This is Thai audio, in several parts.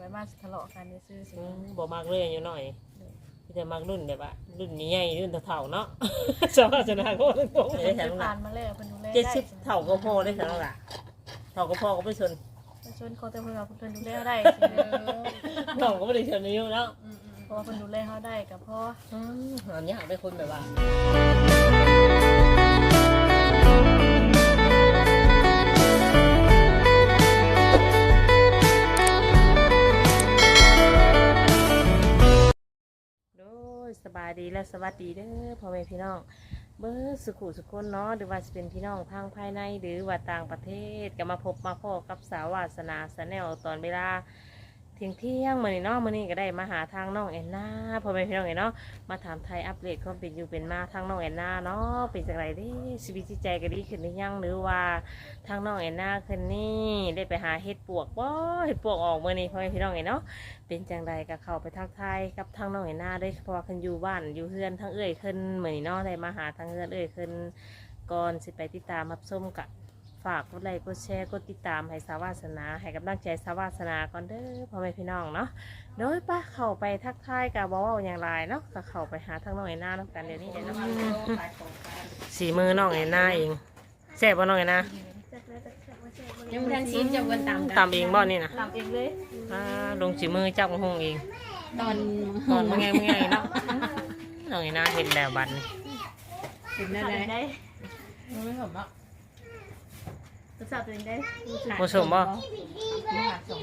ไปมาทะเลาะกันในซื้อสิอืมบ่มักเลยอยู่หน่อยมีแต่มักรุ่นแบบว่ารุ่นใหญ่ๆรุ่นเฒ่าๆเนาะสวัสดีโคตรตรงเพิ่เลยนแถเควยนั้ผ่านนมาแล้วเพิ่นดูแลเจ็ดได้สิบเท่าก็พอได้สำหรับล่ะเท่าก็พอก็ไปชนไปชวนเขาแต่เพิ่นว่าเพิ่นดูแลได้สิเท่าก็ไม่ได้ชนนิ้วแล้วเพราะว่าเพิ่นดูแลเขาได้ก็พอ อืมอันนี้หาได้คนแบบว่า สบายดีและสวัสดีเด้อพ่อแม่พี่น้อง เบอร์สุขุสุคนเนาะหรือว่าจะเป็นพี่น้องทางภายในหรือว่าต่างประเทศก็มาพบมาพ่อกับสาววาสนาสแนลตอนเวลา เที่ยงเที่ยงมื้อนี้เนาะมือนี้ก็ได้มาหาทางน้องแอนนาพ่อแม่พี่น้องเนาะมาถามไทยอัปเดตความเป็นอยู่เป็นมาทางน้องแอนนาเนาะเป็นจังไรด้ชีวิตจิตใจก็ดีขึ้นหรือยังหรือว่าทางน้องแอนนาคืนนี้ได้ไปหาเห็ดปวกบ่เห็ดปวกออกมือนี้พ่อแม่พี่น้องเนาะเป็นจังใดก็เข้าไปทักทายกับทางน้องเห็นหน้าด้วยเพราะว่าเพิ่นอยู่บ้านอยู่เฮือนทั้งเอ้ยขึ้นเหมือนน้องได้มาหาทางเฮือนเอ้ยขึ้นก่อนสิไปติดตามรับชมกะ ฝากกดไลค์กดแชร์กดติดตามให้สาวาสนา ให้กำลังใจสาวาสนาก่อนเด้อพ่อแม่พี่น้องเนาะโดยป้าเข้าไปทักทายกับบอกว่าอย่างไรเนาะก็เข้าไปหาทางน้องเห็นหน้าน้กันเดี๋ยวนี้เดี๋ยวเนาะสีมือน้องเห็นหน้าเองแซ่บบ่น้องเห็นหน้าจักแล้วจักแซ่บว่าแซ่บบ่ยังบ่ทันชิมจะวนตามตามเองบ่นี่นะตามเองเลยอ่าลงสีมือเจ้าของหงเองตอนตอนเมื่อไงเมื่อไงเนาะน้องเห็นหน้าเห็นแล้วบัดนี้ถึงนั่นทำเลเอยงได้ไม่ผมอะ ทดสอบตัวเองได้ผสมบ่ ไม่หาส่ง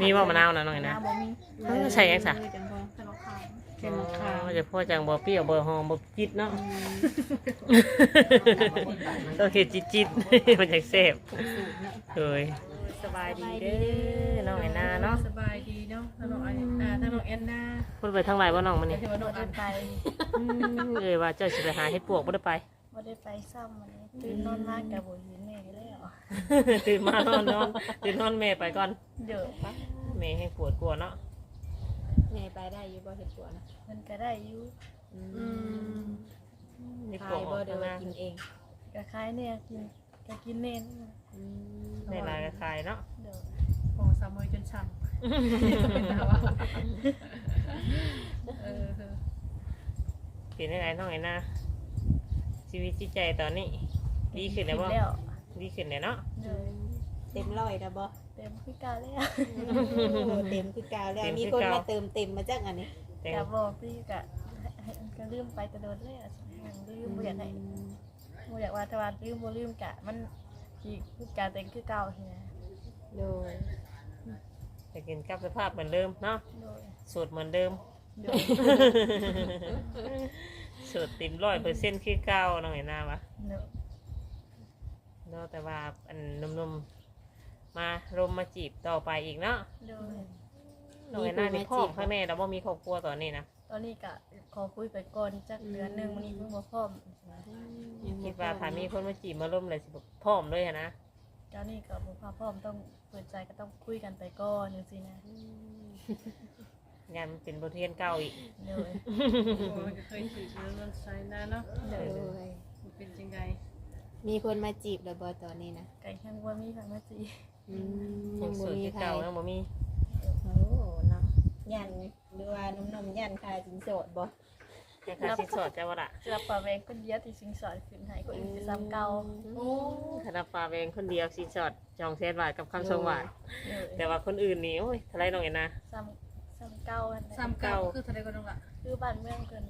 มีบ่มะนาวนะน้องเห็นหหน้าน้าบ่มีเออใส่ยังซะจังพอขนมขาวเป็นมะขามอ๋อจะพ่อจังบ่เปรี้ยวบ่หอมบ่จิตเนาะต้องเฮ็ดจิตจิตๆมันจังแซ่บเอ้ยสบายดีเด้อน้องเห็นหน้าเนาะสบายดีเนาะถ้าน้องอันอ่าถ้าน้องแอนนาพูดไปทางไหนบ่น้องมื้อนี้ที่ว่าน้บ่องอัได้นไป อืมเอ้ยว่าเจ้าสิไปหาเฮ็ดปวกบ่ได้ไป บ่ได้ไปซ้ำวันนี้ตื่นนอนมากกับบ่เห็นแม่แล้วตื่นมานอนนอนตื่นนอนแม่ไปก่อนเด้อปะแม่ให้ปวดกลัวเนาะไงไปได้อยู่บ่เห็ดปวดนะมันก็ได้อยู่อืมนี่ปขาวยกอบ่อกเดี๋ยวข้างหว่าน้ากินเองก็คล้ายเนี่ยกินก็กินเน้นได้หลายก็คายเนาะเด้อของสามมวยจนช้ำเป็นดาวะเออเออเป็นได้ไงน้องไอ้นา ชีวิตจิตใจตอนนี้ ดีขึ้นแล้วบ่แล้วดีขึ้นแล้วเนาะเด้อเต็มร้อยแล้วบ่เต็มคือเก่าแล้วเต็มคือกาวแล้วเต็มคือมีคนกาวมาเติมเต็มมาจากอันนี้แต่ก็บอกพี่ก็ให้ก็ลืมไปแต่โดนแล้วลืมบ่อยากให้บ่อยากว่าถ้าว่าลืมบ่ลืมกะ มันสิคือการแต่งคือเก่าใช่ไหมโดยจะกินกับสภาพเหมือนเดิมเนาะโดยสูตรเหมือนเดิม โดย สูตรติมร้อยเปอร์เซ็นต์คือเก้าน้องเห็นหน้าวะโดยเนาะแต่ว่าอันหนุ่มๆมารมมาจีบต่อไปอีกเนาะโดยน้องเห็นหน้านี่พ่อมพ่อแม่เราบ่มีครอบครัวตอนนี้นะตอนนี้ก็ขอคุยไปก่อนจักเดือนหนึงวันนี้เพิ่งบ่พร้อมคิดว่าถ้ามีคนมาจีบมาร่มเลยสิแบบพร้อมเลยอะนะตอนนี้ก็บ่พร้อมต้องเปิดใจก็ต้องคุยกันไปก่อนจังซี่นะ งานมันเป็นบทเรียนเก่าอีกโดยโอ้ยเคยถือเรื่องใช้นะเนาะโดโดยยมันเป็นจังไงมีคนมาจีบแล้วบ่ตอนนี้นะไก่ข้างว่ามีทางมาจีอืมยัยังงสบ่วยมีคือใครเก่ายังบ่มีโอ้เนาะยันหรือว่านุ่มๆยันคาจินโสดบ่แค่ค่าสินสอดเจ้าวะละเสื้อปลาแวงคนเดียวที่สิงสอดขึ้นให้คนอื่นไปซ้ำเก่าโอ้คณะปลาเองคนเดียวสินสอดจองเซนบาทกับคำชงบาทโดยแต่ว่าคนอื่นนี่โอ้ยเท่าไรน้องเห็นนะซ้ำ ซ้ำเก่าอันนั้นสามเก้าคือเท่าไรก็ต้องละคือบ้านเมืองเพิ่น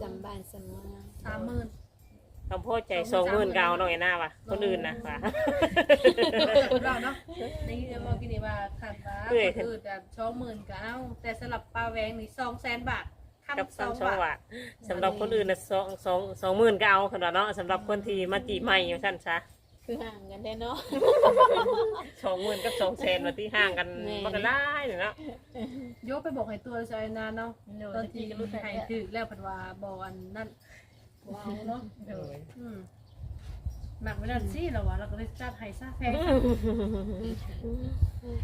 สัมบ้านสัมเมืองสามหมื่น คำพูดใจสองหมื่นเก่าน้องเห็นหน้าว่ะคนอื่นนะว่ะ เราเนาะในที่เราบอกกินนี่ว่าขาดว่าคนอื่นแต่สองหมื่นก็เอาแต่สลับปลาแวงนี่สองแสนบาทกับคำสองคำชงบาบาททสำหรับคนอื่นนะสองสองสองหมื่นเก่าขนาดเนาะสำหรับคนที่มาจีบใหม่อย่างสั้นซะ คือห่างกันได้เนาะ สองหมื่นกับสองแสนมาที่ห่างกันแม่ มันก็ได้อยู่เนาะโยกไปบอกให้ตัวใช้นานเนาะโดยตอนที่ที่ก็รู้รู้ให้ให้ถือแล้วผัดว่าบอลนั่นว้าวเนาะโดยอืมหมักไม่ได้สิเราวะเราก็เลยจัดให้ซะแพง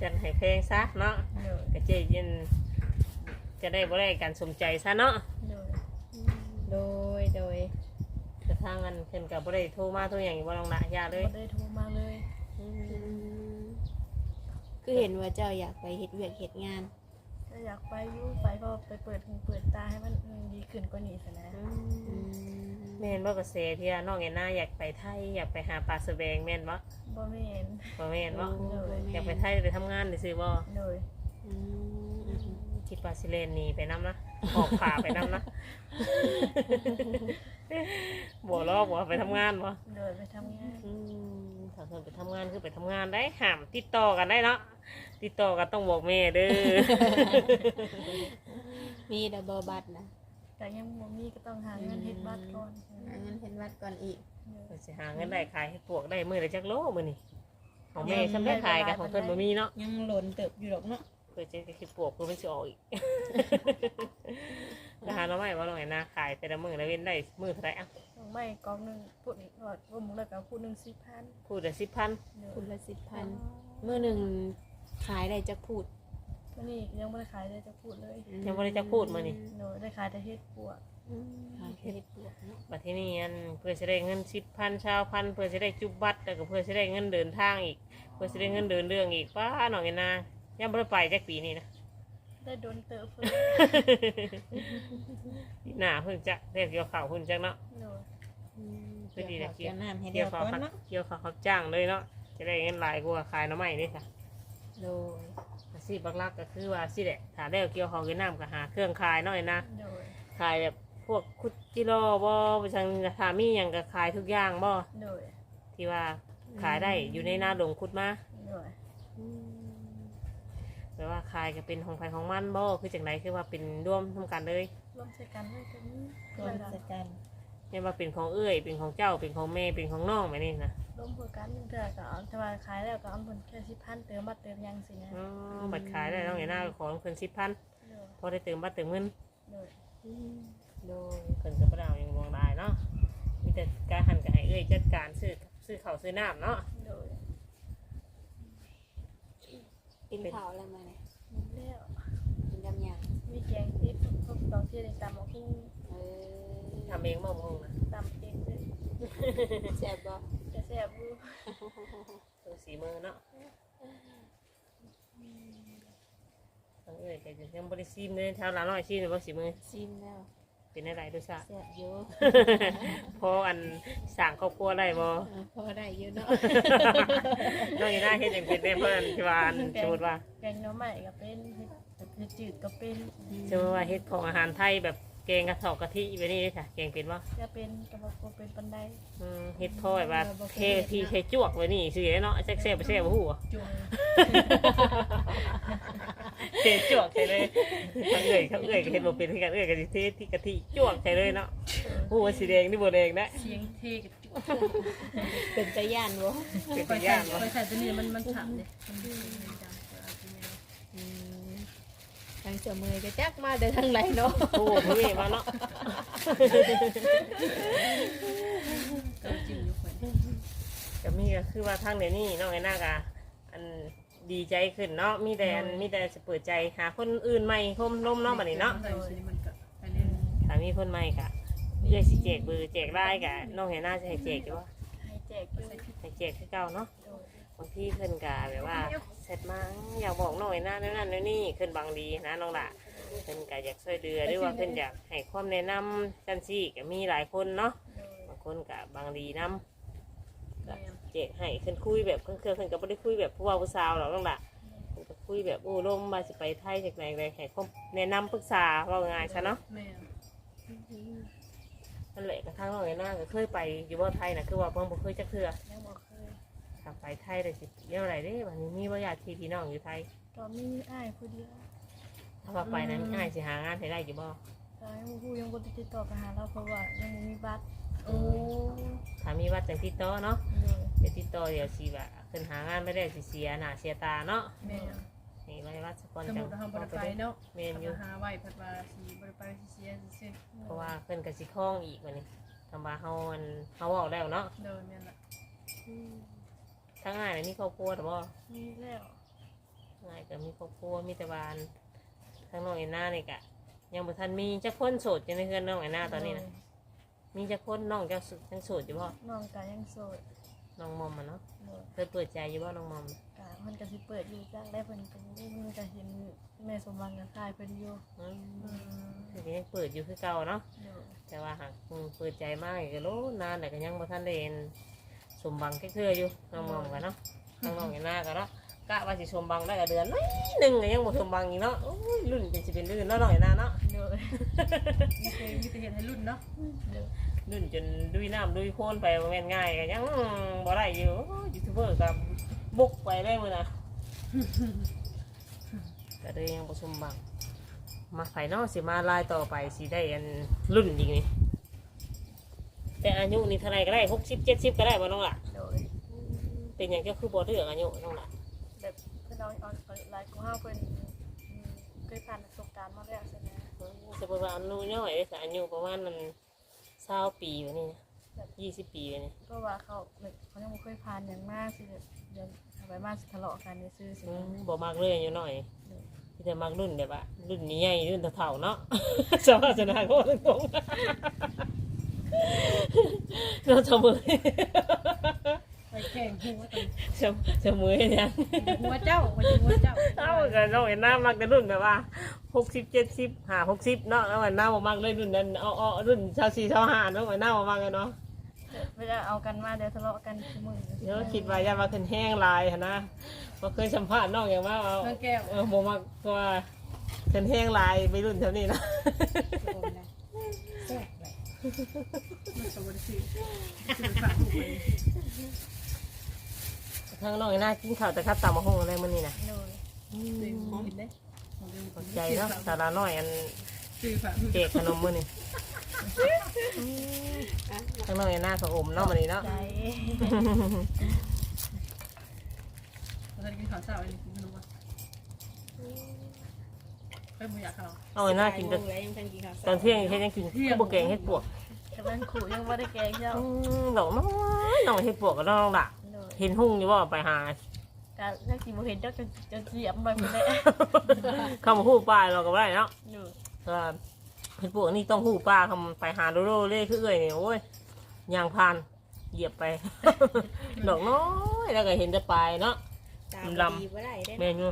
จันให้เพลงซะเนาะโดยก็เจยินจะได้บ่ได้การสมใจซะเนาะโดยโดยโดย กระทั่งกันเพิ่นกับบ่ได้โทรมาโทรอย่างบ่ลองละยาเลยบ่ได้โทรมาเลยอืมก็เห็นว่าเจ้าอยากไปเฮ็ดเวียกเฮ็ดงานก็อยากไปอยู่ไปเพอไปเปิดหูเปิดตาให้มันอืมดีขึ้นกว่านี้สินะอืมแม่นบ่กระแสที่ว่าน้องแอนนาอยากไปไทยอยากไปหาปลาสะแบงแม่นบ่บ่แม่นบ่แม่นบ่โอ้บ่แม่นอยากไปไทยไปทำงานซื่อๆบ่โดยอืมอืมคิดว่าสิเล่นหนี่ไปนํนะ ออกป่าไปนํนะ บ่รอบบ่ไปทำงานบ่โดยไปทำงานอืมถ้าเพิ่นไปทำงานคือไปทำงานได้ห้ามติดต่อกันได้เนาะติดต่อกันต้องบอกแม่เด้อ มีดับเบิลบัตนะแต่ยังบ่มีก็ต้องหาเงินเฮ็ดบัตรก่อนหาเงินเห็นวัดก่อนอีก เพิ่นสิหาเงินได้ขายให้ปวกได้มื้อละจักโลมื้อนี่ของแม่ซำได้ขายกันของเพิ่นบ่มีเนาะยังหล่นเติบอยู่หรอกเนาะเพื่อจะคิดปวกเพื่อมันจะออกอีกราคาเราไม่ว่าเราไงนะขายแต่ละมือแล้วเว้นได้มือเท่าไหรอะต้องไม่กองหนึงพูดอีกว่าว่าหมึงแล้วก็พูดหนึง10,000พูดแต่สิบพันโดยคุณละสิบพันเมื่อหนึ่งขายได้จักพูดวันนี้ยังบ่ได้ขายเลยจะพูดเลยยังไม่ได้จะพูดมานี่โดยได้ขายแต่เฮ็ดปวกขายเฮ็ดปวกเนาะบัดที่นี่อันเพื่อจะได้เงินสิบพันชาวพันเพื่อจะได้จุบบัตรแล้วก็เพื่อจะได้เงินเดินทางอีก เพื่อจะได้เงินเดินเรื่องอีกป้าหน่อยนะ ยังไม่ได้ไปจากปีนี้นะ ได้โดนเติบเพิ่นหน้าเพิ่งจะเรียกเกี่ยวข่าวเพิ่งจะเนาะโดยพอดีนะเกี่ยวน้ำให้เกี่เดียยววข่าก่วอนเนาะเกี่ยวข่าวเขาจ้างเลยเนาะจะได้เงินหลายกว่าขายหน้ำใหม่นี่ค่ะโดยอาชีพหลักๆก็คือว่าสิแหละถ้าได้เกี่ยวของกินน้ำก็หาเครื่องขายหน่อยนะโดยขายแบบพวกคุดจิโร่บ่ประชังถามีอย่างก็ขายทุกอย่างบ่โดยที่ว่าขายได้อยู่ในหน้าดงคุดมาโดย แปลว่าขายก็เป็นของไผของมันบ่คือจังไดคือว่าเป็นร่วมทำกันเลยร่วมใช้กันเลยก็มีรวมจัดการไม่ว่าเป็นของเอ้ยเป็นของเจ้าเป็นของแม่เป็นของน้องแบบนี้นะร่วมเพื่อกันเถื่อก็เอาแต่ว่าขายแล้วก็เอาผลแค่สิพันเติมบัตรเติมยังสินะอ๋อบัตรขายได้น้องเห็นหน้าก็ขอเพิ่นสิบพันโดยพอได้เติมบัตรเติมเงินโดยโดยเพิ่นก็บ่ได้เอาหยังมองได้เนาะมีแต่การหันก็ให้เอ้ยจัดการซื้อซื้อข้าวซื้อน้ำเนาะโดย กินข้าวอะไรมาเนี่ยมีแล้วกินกำยังมีแกงติดพวกดอกเทียนตำมะฮู้เออทำเองบ่มงนะตำเองเลยแซ่บบ่จะแซ่บอยู่ตัวสีมือเนาะทั้งเอ้ยก็ยังบ่ได้ซีมเลยแถวหลานน้อยซีมเลยบ่สีมือชิมแล้ว เป็นอะไรด้วยซะ แซ่บอยู่ พออันสร้างครอบครัวได้บ่เออพอได้อยู่เนาะ น้องอีน่าเฮ็ดจังเป็นได้เพิ่นที่ว่าอันสมมุติว่าแกงหน้ำใหม่ก็เป็นเห็ดจืดก็เป็น สมมุติว่าเฮ็ดของอาหารไทยแบบ แกงกระสอบกะทิแบบนี้เด้อค่ะแกงเป็นบ่จะเป็นกระบอกก็เป็นปันไดอืมเฮ็ดพ่อแบบว่าเทที่เทจวกไว้นี่สิเนาะแซ่บๆบ่แซ่บบ่ฮู้อะจุ่มเทจวกใส่เลยทั้งเอ้ยทั้งเอ้ยก็เฮ็ดบ่เป็นคือกันเอ้ยก็สิเทที่กะทิจวกใส่เลยเนาะฮู้ว่าสีแดงนี่บ่แดงนะเสียงเทกับจุ่มเป็นตะย่านบ่เป็นไปตัวอใส่ย่างบ่ไปใส่ตัวนี้มันมันฉ่ำเลยมันมันจังเวลากินเนี่ย อืม ทางเสือมือก็จักมาแต่ทางไหนเนาะโอ้โหพี่มาเนาะก็จิ้มอยู่คนก็มีก็คือว่าทางเดี๋ยวนี้น้องไอ้นากะอันดีใจขึ้นเนาะมีแต่อันมีแต่จะเปิดใจหาคนอื่นใหม่คมล้มเนาะบัดนี้เนาะใส่ชิ้นมันก็อันนี้ถ้ามีคนใหม่กะเรื่อยสิแจกเบอร์แจกไลน์กะน้องไอ้นาจะให้แจกอยู่ว่าให้แจกอยู่ให้แจกคือเก่าเนาะ โดยบางทีเพิ่นกะแบบว่าเสร็จมาอยากบอกน้องไอ้นานั่นนั่นนี่ขึ้นบางดีนะน้องละเพิ่นกะอยากช่วยเหลือหรือว่าเพิ่นอยากให้ความแนะนำจังซี่ก็มีหลายคนเนาะโดยบางคนกะบางดีนํแม่เจ๊ให้ขึ้นคุยแบบเครื่องๆขึ้นก็ไม่ได้คุยแบบผู้ว่าผู้สาวหรอกน้องละเพิ่นก็คุยแบบโอ้ลมมาสิไปไทยจากไหนเลยให้ข้อมแนะนำปรึกษาว่าง่ายซะเนาะแม่นั่นแหละกระทั่งน้องไอ้หน้าก็เคยไปอยู่ว่าไทยนะคือว่าเพิ่งบ่เคยจักเทื่อยังบอกเค ยถ้าไปไทยได้สิเรียกอะไรเด้วันนี้มีว่าญาติพี่น้องอยู่ไทยก็มีอ้ายผู้เดียวถ้าว่าไปนั้นง่ายสิหางานให้ได้อยู่บ่แต่ยังผู้ยังบ่ได้ติดต่อไปหาเราเพราะว่ายังบ่มีบัตรโอ้ถ้ามีวัดจังติดต่อเนาะโดยเดี๋ยวติดต่อเดี๋ยวสิว่าขึ้นหางานไม่ได้สิเสียหน้าเสียตาเนาะแม่นี่ไว้วัดสกอนสมจัมุงติว่าทำบริไปเนาะเมนอยู่ หาไว้พัดว่าสีบริไปเสียเสียเพราะว่าเพิ่นก็สิคล้องอีกวันนี้คำว่าเฮามันเฮาเว้าแล้วเนาะเดินเนี่ยแหละ ทั้งง่ายเลยมีครอบครัวแต่บ่มีแล้วง่ายก็มีครอบครัวมีแต่บานทั้งน้องไอ้หน้านี่กะยังบ่ทันมีจักคนโสดอยู่ในเฮือนน้องไอ้หน้าตอนนี้นะมีจักคนน้องจักสุยังโสดอยู่บ่น้องก็ยังโสดอน้องมอมอะเนาะโดยเคยเปิดใจอยู่ว่าน้องมอมกะมันก็สิเปิดอยู่จ้างได้เพิ่นก็ได้มันก็เห็นแม่สมหวังกับคายเพิ่นอยู่อืมอืมคือยังเปิดอยู่คือเก่าเนาะโดยแต่ว่าหากอืมเปิดใจมากก็โลนานแต่ก็ยังบ่ทันได้เห็น สมบังแค่เทื่ออยู่น้องมอมกันเนาะน้องมอมกันหน้ากันเนาะกะว่าสิสมบังได้ก็เดือนน้อยหนึงก็ยังบ่สมบังอีกเนาะโอ้ยรุ่นเป็นสิเป็นรุ่นเนาะน้องไอ้หน้าเนาะโดยมีแต่มีแต่เห็นให้รุ่นเนาะโดยรุ่นจนดุยน้ำดุยโคลนไปบ่แม่นง่ายก็ยังบ่ได้อยู่โอ้ยยูทูบเบอร์ก็บุกไปได้มื้อน่ะก็เลยยังบ่สมบังมาไผเนาะสิมาลายต่อไปสิได้อันรุ่นอีกนี่ แต่อายุนี่เท่าไหรก็ได้60 70ก็ได้บ่น้องล่ะ โดยเป็นอย่างเจ้าคือบ่เลือกอายุน้องล่ะแบบเพิ่นเอาเอาเอาหลายกูเฮาเพิ่นอืมเคยผ่านประสบการณ์มาแล้วใช่ไหมสมมติว่าอายุน้อยเด้ออายุประมาณนั้น20ปีวะนี่นะ20ปีวะนี่เพราะว่าเขาแบบเขายังบ่เคยผ่านอย่างมากสิแบบเดี๋ยวเอาไปมาสิทะเลาะกันในซื่อสิอืมบ่มักเลยอายุน้อยมีแต่มักรุ่นแบบว่ารุ่นนี้ใหญ่รุ่นเฒ่าๆเนาะสวัสดีนะโคตรตรงๆ เราเสมอไปแข่งหัวกันเสมเสมอเนี่ยหัวเจ้ามันจะหัวเจ้าเอ้าก็น้องเห็นหน้ามักแต่รุ่นแบบว่าหกสิบเจ็ดสิบห้าหกสิบเนาะแล้วเห็นหน้าบ่มักเลยรุ่นนั้นเอาเอารุ่นชาวสี่ชาวห้าเนาะเห็นหน้าบ่มักเลยเนาะเวลาเอากันมาเดี๋ยวทะเลาะกันทุกมื้อเดี๋ยวคิดว่าอย่ามาขึ้นแห้งลายหั้นนะบ่เคยสัมภาษณ์น้องอย่างว่าเอาเพื่อแก้วเออบ่มักเพราะว่าขึ้นแห้งลายไปรุ่นเท่านี้นะแซ่บ เลยมันสวัสดีคือฝากลูกเลยทางน้องเห็นหน้ากินข้าวแต่ครับตามมาห้องอะไรมื้อนี้นะโดยซื้อของกินได้ขอบใจเนาะสาระน้อยอันซื้อฝากลูกเจกขนมมื้อนี้ทางน้องเห็นหน้าก็อมเนาะมื้อนี้เนาะใจเราจะกินข้าวเช้าอันนี้กินขนมอะ เฮ้ยมึงอยากข้าวเอาเห็นหน้ากินแต่โมงแล้วยังทันกินข้าวตอนเที่ยงเฮ็ดยังกินบ่แกงเฮ็ดปวกกำลังขู่ยังบ่ได้แกงเจ้าอืมดอกน้อยน้องเฮ็ดปวกก็น้องล่ะโดยเห็นหุ่งอยู่ว่าไปหากะนักสิบ่เห็นเจ้าจะจะเหยียบไปหมดเลยเข้ามาหู้ป้าเราก็บ่ได้เนาะโดยก็เฮ็ดปวกนี่ต้องหู้ป้าคำไปหาโลโลเล่คือเอ้ยนี่โอ้ยยางพานเหยียบไป ดอกน้อยแล้วก็เห็นแต่ปลายเนาะ ตามลำ ดีบ่ได้เด้แม่นอยู่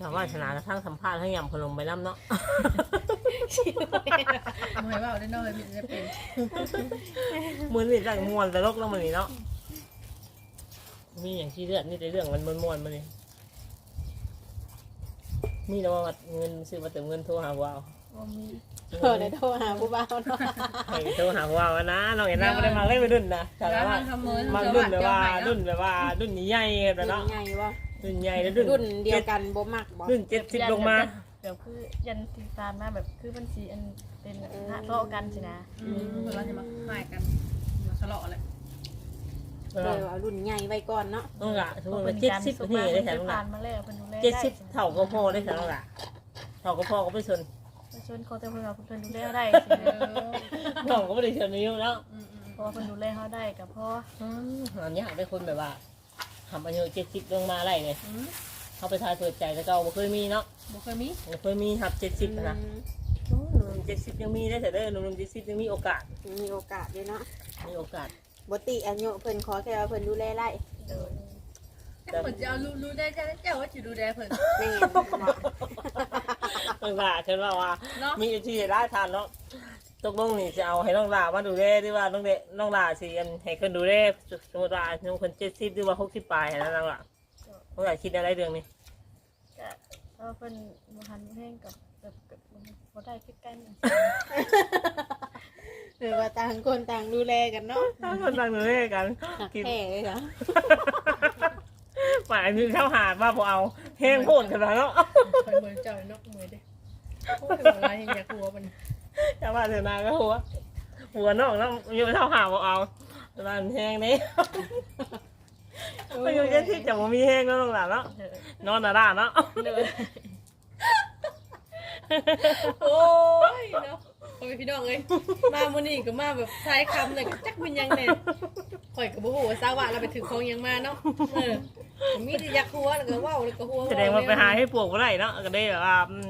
ชาวบ้านชนะกระทั่งสัมภาษณ์ทั้งยำขนมไปน้ำเนาะมึงเห็นว่าได้น้อยมีจะเป็นมือนี่จังมวนแต่ลกแล้วมันนี่เนาะมีอย่างที่เลือดนี่แต่เรื่องมันมวนๆมันนี่มีแต่ว่าเงินซื้อมาเติมเงินโทรหาว้าวบ่มีเออได้โทรหาผู้บ่าวเนาะไอ้โทรหาว้าวนะน้องเห็นน้าไม่ได้มาเล่นไปรุ่นนะแต่แล้วว่ามันทำมือมารุ่นแบบว่ารุ่นแบบว่ารุ่นใหญ่ๆแบบรุ่เนาะนใหญ่บ่ รุ่นใหญ่แล้วรุ่นรุ่นเดียวกันบ่มักบ่รุ่นเจ็ดสิบลงมา เดี๋ยวคือยันติตามมาแบบคือมันสีอันเป็นทะเลาะกันสินะอืมเพื่อนเราจะมาหายกันมาทะเลาะอะไรเลยว่ารุ่นใหญ่ไว้ก่อนเนาะน้องละสมมติว่าเจ็ดสิบนี่ได้แต่น้องละผ่านมาแล้วเพิ่นดูแลเจ็ดสิบเท่าก็พอได้แต่น้องละเท่าก็พอก็ไปชนชวนเขาแต่เพิ่นว่าเพิ่นดูแลได้สิเออเท่าก็ไม่ได้ชนนิ้วแล้วอืมอืมเพราะว่าเพิ่นดูแลเขาได้ก็พอหาเนี่ยเป็นคนแบบว่า ทำอายุเจ็ดสิบลงมาไรเลยอืมเขาไปทายเปิดใจแต่เก่าบ่เคยมีเนาะบ่เคยมีบ่เคยมีครับเจ็ดสิบนะอืมหนุ่มเจ็ดสิบยังมีได้แต่เด้อหนุ่มเจ็ดสิบยังมีโอกาสมีโอกาสด้วยเนาะมีโอกาสบ่ติอายุเพิ่นขอแค่ว่าเพิ่นดูแลไร่โดยแต่เหมือนจะเอารู้รู้ได้จ้าเจ้าว่าจะดูแลเพิ่นแม่นเนาะน้องลาฉันว่าว่าเนาะมีที่ได้ทานเนาะ ตกลงนี่จะเอาให้น้องลามาดูแลหรือว่าน้องเดน้องลาสิอันให้คนดูแลสมมติว่าน้องคนเจ็ดสิบหรือว่าหกสิบปลายนะน้องลาน้องลาคิดอะไรเรื่องนี้ก็ถ้าเพิ่นบ่ทันแห้งกับแบบกับบ่ได้ใกล้ๆนี่หรือว่าต่างคนต่างดูแลกันเนาะถ้างคนต่างดูแลกันหักกินแท้เลยเหรอฝ่ายนึงเข้าหาดว่าพอเอาแห้งโพดกันแล้วเนาะเหมือนจ้าเนาะเหมือนเด้โอ้ยเวลาเห็นอยากหัวมัน จะว่าเถอะนาก็หัว หัวนอกแล้วอยู่เท่าหาพอเอาแต่ว่ามันแห้งนี่มันอยู่เจ็ดสิบจะบ่มีแห้งก็ต้องหลับเนาะเออนอนน่ะด่าเนาะโดยโอ้ยเนาะโอ้ยพี่น้องเอ้ยมามื้อนี้ก็มาแบบใช้คำเลยก็จักเป็นยังแน่ข่อยก็บ่ฮู้ว่าซาวะเราไปถึงของยังมาเนาะเออก็มีแต่อยากหัวแล้วก็เว้าแล้วก็หัวแสดงว่าไปหาให้ปวกบ่ได้เนาะก็ได้แบบว่าอืมก็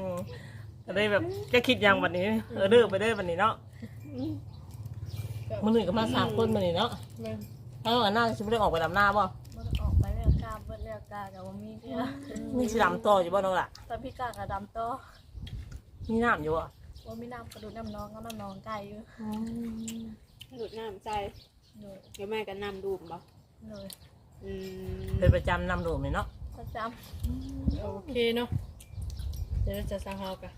ได้แบบจะคิดอย่างวันนี้ เออเด้อไปเด้อวันนี้เนาะมื้อนี้ก็มาสามคนมื้อนี้เนาะแม่นถ้าน้องอันน่าจะไม่ได้ออกไปดำหน้าบ่มันออกไปเรียกกาเบิดเรียกกากับว่ามีเพื่อมีสิดำต่ออยู่บ่น้องล่ะตอนพี่กากับดำต่อมีน้ำอยู่บ่ว่ามีน้ำกระดูกน้ำน้องก็น้ำน้องไก่อยู่หลุดน้ำใจหนูเดี๋ยวแม่ก็นำดูมบ่หนูอืมเป็นประจำนำดูนี่เนาะประจโอเคเนาะเดี๋ยวเราจะสร้างเฮากัน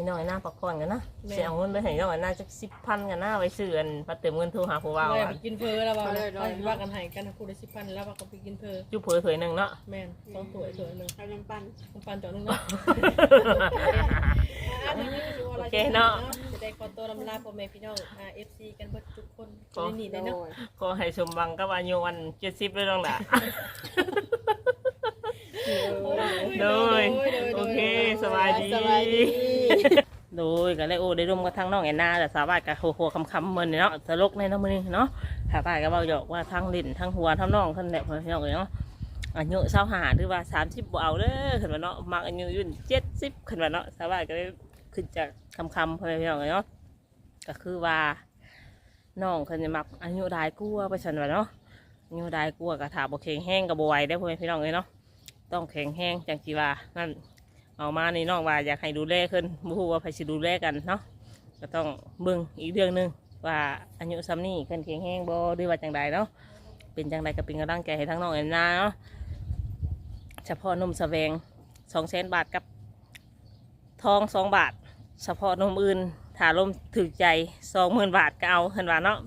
ให้น้องอันน่าพักผ่อนกันนะแม่สิเอาเงินไปให้น้องอันน่าจัก10,000กันนะไว้ซื้ออันพัดเติมเงินโทรหาผู้ว่าเราอยากว่าไปกินเพลแล้วว่าเราว่ากันให้กันคู่ได้สิบพันแล้วว่าก็ไปกินเพลจุเผยเผยหนึงเนาะ แม่นสองถ้วยถ้วยหนึงเขายังปั้นน้ำปันจอดนึงเนาะโอเคเนาะจะได้ขอตัวลำลาพ่อแม่พี่น้องอ่า FC กันเบิดทุกคนขอในนี่ได้เนาะ ขอให้สมหวังกับอายุวัน70ด้วยน้องล่ะ โดยโอเคสบายดีสบายดีโดยก็เลยโอ้ได้ร่วมกับทางน้องแอนนาแต่สาวบ้านกับหัวหัวคำคำๆมันเนาะตลกในเน้องมือนี้เนาะสาวบ้านก็เบาหยอกว่าทางลิ้นทางหัวทางน้องท่านแหละพี่น้องเอ้ยเนาะอายุเศร้าหาหรือว่าสามสิบบ่เอาเด้อขึ้นมาเนาะมักอายุยุ่นเจ็ดสิบขึ้นมาเนาะสาวบ้านก็เลยขึ้นจากคำคำๆพี่น้องเอ้ยเนาะก็คือว่าน้องเพิ่นจะมักอายุได้กลัวาไปฉันว่าเนาะอายุได้กลัวากระถาบ่แข็งแห้งกับ่ไหวได้อพ่อแม่พี่น้องเอ้ยเนาะ ต้องแข็งแห้งจังจีว่านั่นเอามาในน้องว่าอยากให้ดูแลขึ้นบ่ฮู้ว่าใครสิดูแลกันเนาะก็ต้องเบิ่งอีกเรื่องหนึ่งว่าอายุซ้ำนี่ขึ้นแข็งแรงบ่หรือว่าจังใดเนาะเป็นจังใดก็เป็นกำลังใจให้ทั้งน้องแอนนาเนาะเฉพาะนมสแสวงสองแสนบาทกับทองสองบาท เฉพาะนมอื่นถ้าลมถึกใจสองหมื่นบาทก็เอาเห็นว่าเนาะ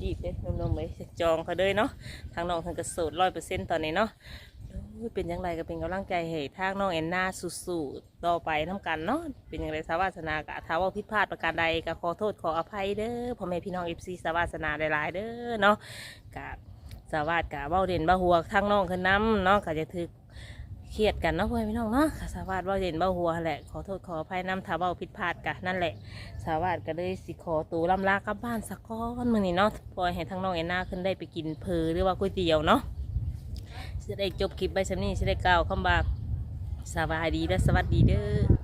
จีบๆเลยนมๆเลยจองเขาเลยเนาะทางน้องทางกระโสดร้อยเปอร์เซ็นต์ตอนนี้เนาะ เป็นยังไงก็เป็นกำลังใจให้ทางน้องแอนนาสู้ๆต่อไปน้ำกันเนาะเป็นยังไงสาวาสนากะถ้าว่าผิดพลาดประการใดก็ขอโทษขออภัยเด้อพ่อแม่พี่น้องเอฟซีสาวาสนาหลายๆเด้อเนาะกะสาวาสกะเบ้าเด่นเบ้าหัวทางน้องขึ้นน้ำเนาะก็จะถึกเครียดกันเนาะพ่อแม่พี่น้องเนาะก็สาวาสเบ้าเด่นเบ้าหัวแหละขอโทษขออภัยน้ำถ้าเบ้าผิดพลาดกะนั่นแหละ สาวาสก็เลยสิขอตูลำลากลับบ้านสักก้อนมื้อนี้เนาะปล่อยให้ทางน้องแอนนาขึ้นได้ไปกินเพอหรือว่าก๋วยเตี๋ยวเนาะ จะได้จบคลิปไปสำนี้จะได้กล่าวคำบาสบายดีและสวัสดีเด้อ